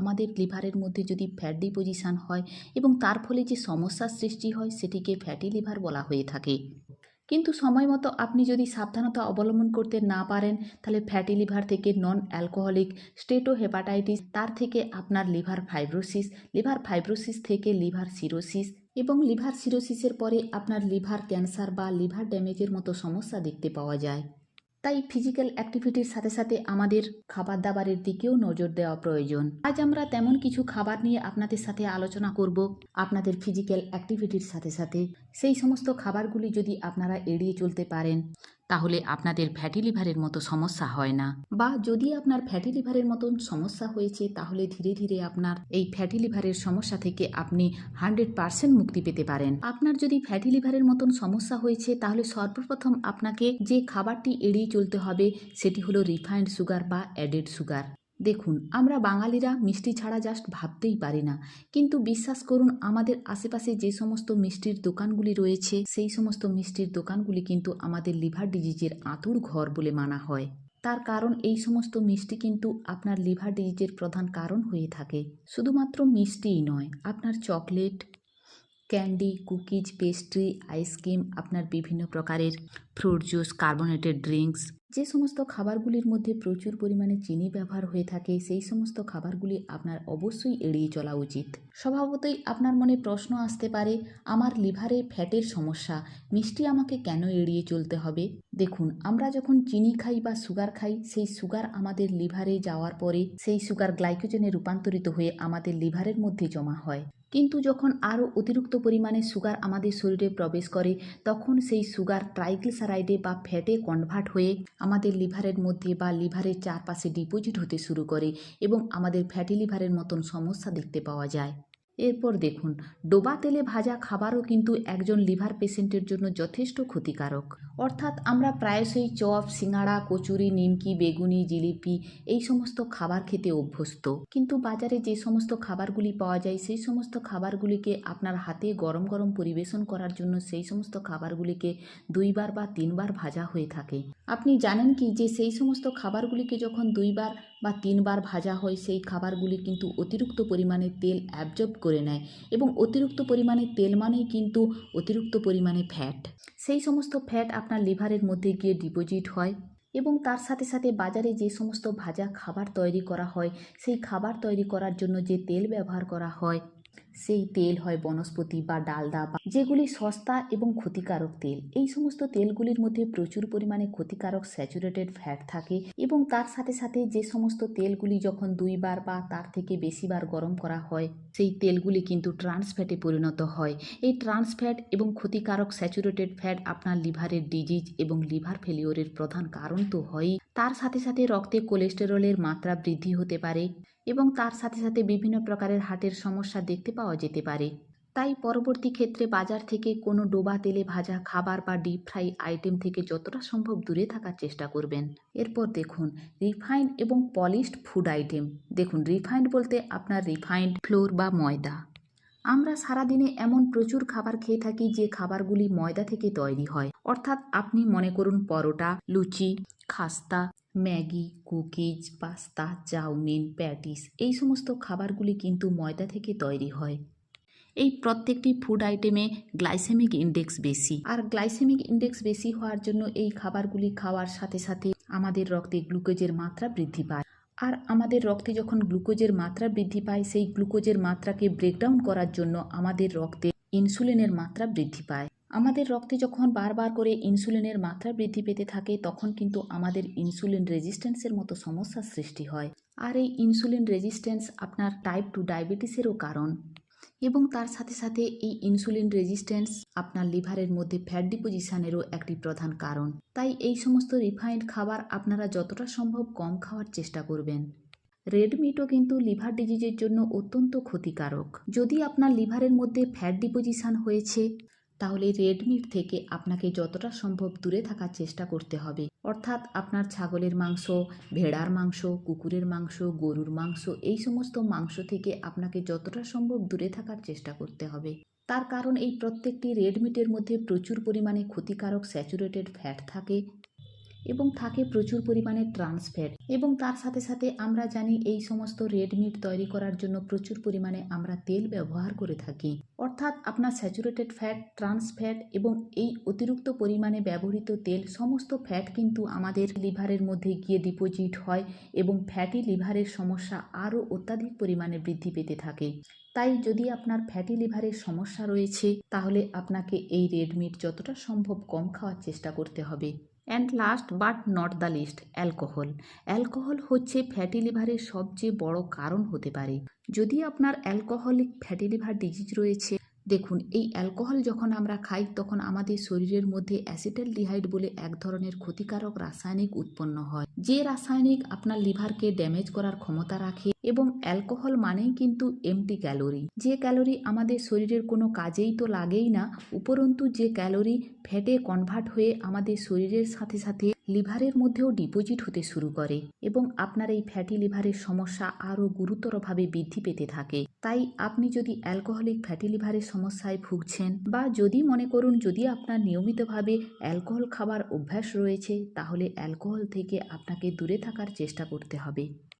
আমাদের লিভারের মধ্যে যদি ফ্যাট ডিপোজিশন হয় এবং তার ফলে যে সমস্যার সৃষ্টি হয় সেটিকে ফ্যাটি লিভার বলা হয়ে থাকে। কিন্তু সময় মতো আপনি যদি সাবধানতা অবলম্বন করতে না পারেন, তাহলে ফ্যাটি লিভার থেকে নন অ্যালকোহলিক স্টেটো হেপাটাইটিস তার থেকে আপনার লিভার ফাইব্রোসিস লিভার ফাইব্রোসিস থেকে লিভার সিরোসিস এবং লিভার সিরোসিসের পরে আপনার লিভার ক্যান্সার বা লিভার ড্যামেজের মতো সমস্যা দেখতে পাওয়া যায়। তাই ফিজিক্যাল অ্যাক্টিভিটির সাথে সাথে আমাদের খাবার দাবারের দিকেও নজর দেওয়া প্রয়োজন। আজ আমরা তেমন কিছু খাবার নিয়ে আপনাদের সাথে আলোচনা করব, আপনাদের ফিজিক্যাল অ্যাক্টিভিটির সাথে সাথে। সেই সমস্ত খাবারগুলি যদি আপনারা এড়িয়ে চলতে পারেন তাহলে আপনাদের ফ্যাটি লিভারের মতো সমস্যা হয় না। বা যদি আপনার ফ্যাটি লিভারের মতন সমস্যা হয়েছে, তাহলে ধীরে ধীরে আপনার এই ফ্যাটি লিভারের সমস্যা থেকে আপনি হান্ড্রেড পার্সেন্ট মুক্তি পেতে পারেন। আপনার যদি ফ্যাটি লিভারের মতন সমস্যা হয়েছে, তাহলে সর্বপ্রথম আপনাকে যে খাবারটি এড়িয়ে চলতে হবে, সেটি হলো রিফাইন্ড সুগার বা অ্যাডেড সুগার দেখুন, আমরা বাঙালিরা মিষ্টি ছাড়া জাস্ট ভাবতেই পারি না। কিন্তু বিশ্বাস করুন, আমাদের আশেপাশে যে সমস্ত মিষ্টির দোকানগুলি রয়েছে, সেই সমস্ত মিষ্টির দোকানগুলি কিন্তু আমাদের লিভার ডিজিজের আঁতুর ঘর বলে মানা হয়। তার কারণ, এই সমস্ত মিষ্টি কিন্তু আপনার লিভার ডিজিজের প্রধান কারণ হয়ে থাকে। শুধুমাত্র মিষ্টিই নয়, আপনার chocolate, candy, cookies, pastry, ice cream, আপনার বিভিন্ন প্রকারের ফ্রুট জুস, কার্বোনেটেড ড্রিঙ্কস যে সমস্ত খাবারগুলির মধ্যে প্রচুর পরিমাণে চিনি ব্যবহার হয়ে থাকে, সেই সমস্ত খাবারগুলি আপনার অবশ্যই এড়িয়ে চলা উচিত। স্বভাবতই আপনার মনে প্রশ্ন আসতে পারে, আমার লিভারে ফ্যাটের সমস্যা, মিষ্টি আমাকে কেন এড়িয়ে চলতে হবে? দেখুন, আমরা যখন চিনি খাই বা সুগার খাই, সেই সুগার আমাদের লিভারে যাওয়ার পরে, সেই সুগার গ্লাইকোজেনে রূপান্তরিত হয়ে আমাদের লিভারের মধ্যে জমা হয়। কিন্তু যখন আরও অতিরিক্ত পরিমাণে সুগার আমাদের শরীরে প্রবেশ করে, তখন সেই সুগার ট্রাইগ্লিসারাইডে বা ফ্যাটে কনভার্ট হয়ে আমাদের লিভারের মধ্যে বা লিভারের চারপাশে ডিপোজিট হতে শুরু করে এবং আমাদের ফ্যাটি লিভারের মতন সমস্যা দেখতে পাওয়া যায়। এরপর দেখুন, ডোবা তেলে ভাজা খাবারও কিন্তু একজন লিভার পেশেন্টের জন্য যথেষ্ট ক্ষতিকারক। অর্থাৎ আমরা প্রায়শই চপ, সিঙাড়া, কচুরি, নিমকি, বেগুনি, জিলিপি এই সমস্ত খাবার খেতে অভ্যস্ত। কিন্তু বাজারে যে সমস্ত খাবারগুলি পাওয়া যায়, সেই সমস্ত খাবারগুলিকে আপনার হাতে গরম গরম পরিবেশন করার জন্য সেই সমস্ত খাবারগুলিকে দুইবার বা তিনবার ভাজা হয়ে থাকে। আপনি জানেন কি যে সেই সমস্ত খাবারগুলিকে যখন দুইবার বা তিনবার ভাজা হয়, সেই খাবারগুলি কিন্তু অতিরিক্ত পরিমাণে তেল অ্যাবজর্ব করে নেয় এবং অতিরিক্ত পরিমাণে তেল মানেই কিন্তু অতিরিক্ত পরিমাণে ফ্যাট সেই সমস্ত ফ্যাট আপনার লিভারের মধ্যে গিয়ে ডিপোজিট হয় এবং তার সাথে সাথে বাজারে যে সমস্ত ভাজা খাবার তৈরি করা হয়, সেই খাবার তৈরি করার জন্য যে তেল ব্যবহার করা হয় সেই তেল হয় বনস্পতি বা ডালদা বা যেগুলি সস্তা এবং ক্ষতিকারক তেল। এই সমস্ত তেলগুলির মধ্যে প্রচুর পরিমাণে ক্ষতিকারক স্যাচুরেটেড ফ্যাট থাকে এবং তার সাথে সাথে যে সমস্ত তেলগুলি যখন দুইবার বা তার থেকে বেশিবার গরম করা হয়, সেই তেলগুলি কিন্তু ট্রান্স ফ্যাটে পরিণত হয়। এই ট্রান্স ফ্যাট এবং ক্ষতিকারক স্যাচুরেটেড ফ্যাট আপনার লিভারের ডিজিজ এবং লিভার ফেলিওরের প্রধান কারণ তো হয়ই। তার সাথে সাথে রক্তে কোলেস্টেরলের মাত্রা বৃদ্ধি হতে পারে এবং তার সাথে সাথে বিভিন্ন প্রকারের হার্টের সমস্যা দেখতে পাওয়া যেতে পারে। তাই পরবর্তী ক্ষেত্রে বাজার থেকে কোনো ডোবা তেলে ভাজা খাবার বা ডিপ ফ্রাই আইটেম থেকে যতটা সম্ভব দূরে থাকার চেষ্টা করবেন। এরপর দেখুন রিফাইন্ড এবং পলিশড ফুড আইটেম দেখুন রিফাইন্ড বলতে আপনার রিফাইন্ড ফ্লোর বা ময়দা। আমরা সারাদিনে এমন প্রচুর খাবার খেয়ে থাকি যে খাবারগুলি ময়দা থেকে তৈরি হয়। অর্থাৎ আপনি মনে করুন পরোটা, লুচি, খাস্তা Maggi, cookies, pasta, chowmein, patties এই সমস্ত খাবারগুলি কিন্তু ময়দা থেকে তৈরি হয়। এই প্রত্যেকটি ফুড আইটেমে গ্লাইসেমিক ইন্ডেক্স বেশি। আর গ্লাইসেমিক ইন্ডেক্স বেশি হওয়ার জন্য এই খাবারগুলি খাওয়ার সাথে সাথে আমাদের রক্তে গ্লুকোজের মাত্রা বৃদ্ধি পায়। আর আমাদের রক্তে যখন গ্লুকোজের মাত্রা বৃদ্ধি পায়, সেই গ্লুকোজের মাত্রাকে ব্রেকডাউন করার জন্য আমাদের রক্তে ইনসুলিনের মাত্রা বৃদ্ধি পায়। আমাদের রক্তে যখন বারবার করে ইনসুলিনের মাত্রা বৃদ্ধি পেতে থাকে, তখন কিন্তু আমাদের ইনসুলিন রেজিস্ট্যান্সের মতো সমস্যার সৃষ্টি হয়। আর এই ইনসুলিন রেজিস্ট্যান্স আপনার টাইপ টু ডায়াবেটিসেরও কারণ। এবং তার সাথে সাথে এই ইনসুলিন রেজিস্ট্যান্স আপনার লিভারের মধ্যে ফ্যাট ডিপোজিশনেরও একটি প্রধান কারণ। তাই এই সমস্ত রিফাইন্ড খাবার আপনারা যতটা সম্ভব কম খাওয়ার চেষ্টা করবেন। রেড মিটও কিন্তু লিভার ডিজিজের জন্য অত্যন্ত ক্ষতিকারক। যদি আপনার লিভারের মধ্যে ফ্যাট ডিপোজিশন হয়েছে তাহলে রেডমির থেকে আপনাকে যতটা সম্ভব দূরে থাকার চেষ্টা করতে হবে। অর্থাৎ আপনার ছাগলের মাংস, ভেড়ার মাংস, কুকুরের মাংস, গরুর মাংস, এই সমস্ত মাংস থেকে আপনাকে যতটা সম্ভব দূরে থাকার চেষ্টা করতে হবে। তার কারণ এই প্রত্যেকটি রেডমিটের মধ্যে প্রচুর পরিমাণে ক্ষতিকারক স্যাচুরেটেড ফ্যাট থাকে। এবং থাকে প্রচুর পরিমাণে ট্রান্সফ্যাট এবং তার সাথে সাথে আমরা জানি এই সমস্ত রেড মিট তৈরি করার জন্য প্রচুর পরিমাণে আমরা তেল ব্যবহার করে থাকি। অর্থাৎ আপনার স্যাচুরেটেড ফ্যাট ট্রান্সফ্যাট এবং এই অতিরিক্ত পরিমাণে ব্যবহৃত তেল সমস্ত ফ্যাট কিন্তু আমাদের লিভারের মধ্যে গিয়ে ডিপোজিট হয় এবং ফ্যাটি লিভারের সমস্যা আরও অত্যাধিক পরিমাণে বৃদ্ধি পেতে থাকে। তাই যদি আপনার ফ্যাটি লিভারের সমস্যা রয়েছে, তাহলে আপনাকে এই রেড মিট যতটা সম্ভব কম খাওয়ার চেষ্টা করতে হবে। And last but not the least alcohol alcohol হচ্ছে ফ্যাটি লিভারের সবচেয়ে বড় কারণ হতে পারে। যদি আপনার অ্যালকোহলিক ফ্যাটি লিভার ডিজিজ রয়েছে দেখুন, এই অ্যালকোহল যখন আমরা খাই, তখন আমাদের শরীরের মধ্যে অ্যাসিটাল ডিহাইড বলে এক ধরনের ক্ষতিকারক রাসায়নিক উৎপন্ন হয়। যে রাসায়নিক আপনার লিভারকে ড্যামেজ করার ক্ষমতা রাখে এবং অ্যালকোহল মানেই কিন্তু এমটি ক্যালোরি যে ক্যালোরি আমাদের শরীরের কোনো কাজেই তো লাগেই না, উপরন্তু যে ক্যালোরি ফ্যাটে কনভার্ট হয়ে আমাদের শরীরের সাথে সাথে লিভারের মধ্যেও ডিপোজিট হতে শুরু করে এবং আপনার এই ফ্যাটি লিভারের সমস্যা আরও গুরুতরভাবে বৃদ্ধি পেতে থাকে। তাই আপনি যদি অ্যালকোহলিক ফ্যাটি লিভারের সমস্যায় ভুগছেন বা যদি মনে করুন যদি আপনার নিয়মিতভাবে অ্যালকোহল খাবার অভ্যাস রয়েছে, তাহলে অ্যালকোহল থেকে আপনাকে দূরে থাকার চেষ্টা করতে হবে।